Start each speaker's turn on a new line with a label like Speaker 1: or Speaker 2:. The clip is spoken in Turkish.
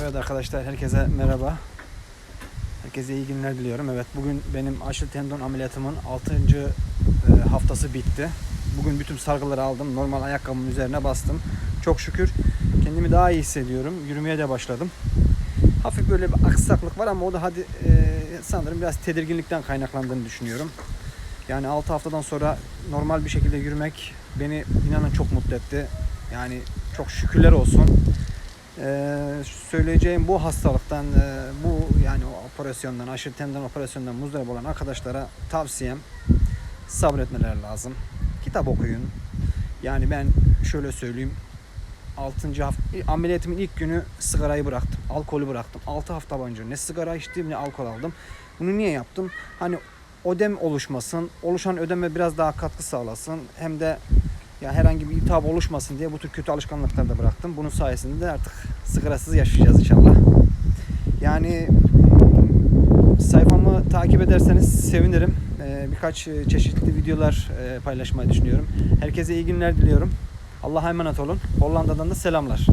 Speaker 1: Evet arkadaşlar herkese merhaba. Herkese iyi günler diliyorum. Evet bugün benim aşil tendon ameliyatımın 6. haftası bitti. Bugün bütün sargıları aldım. Normal ayakkabımın üzerine bastım. Çok şükür kendimi daha iyi hissediyorum. Yürümeye de başladım. Hafif böyle bir aksaklık var ama o da hadi e, sanırım biraz tedirginlikten kaynaklandığını düşünüyorum. Yani 6 haftadan sonra normal bir şekilde yürümek beni inanın çok mutlu etti. Yani çok şükürler olsun. Ee, söyleyeceğim bu hastalıktan, e, bu yani operasyondan, aşırı tendon operasyondan muzdarip olan arkadaşlara tavsiyem sabretmeler lazım. Kitap okuyun. Yani ben şöyle söyleyeyim. 6. hafta ameliyatımın ilk günü sigarayı bıraktım. Alkolü bıraktım. 6 hafta boyunca ne sigara içtim ne alkol aldım. Bunu niye yaptım? Hani ödem oluşmasın. Oluşan ödeme biraz daha katkı sağlasın. Hem de ya herhangi bir iltihap oluşmasın diye bu tür kötü alışkanlıkları da bıraktım. Bunun sayesinde de artık sigarasız yaşayacağız inşallah. Yani sayfamı takip ederseniz sevinirim. Ee, birkaç e, çeşitli videolar e, paylaşmayı düşünüyorum. Herkese iyi günler diliyorum. Allah'a emanet olun. Hollanda'dan da selamlar.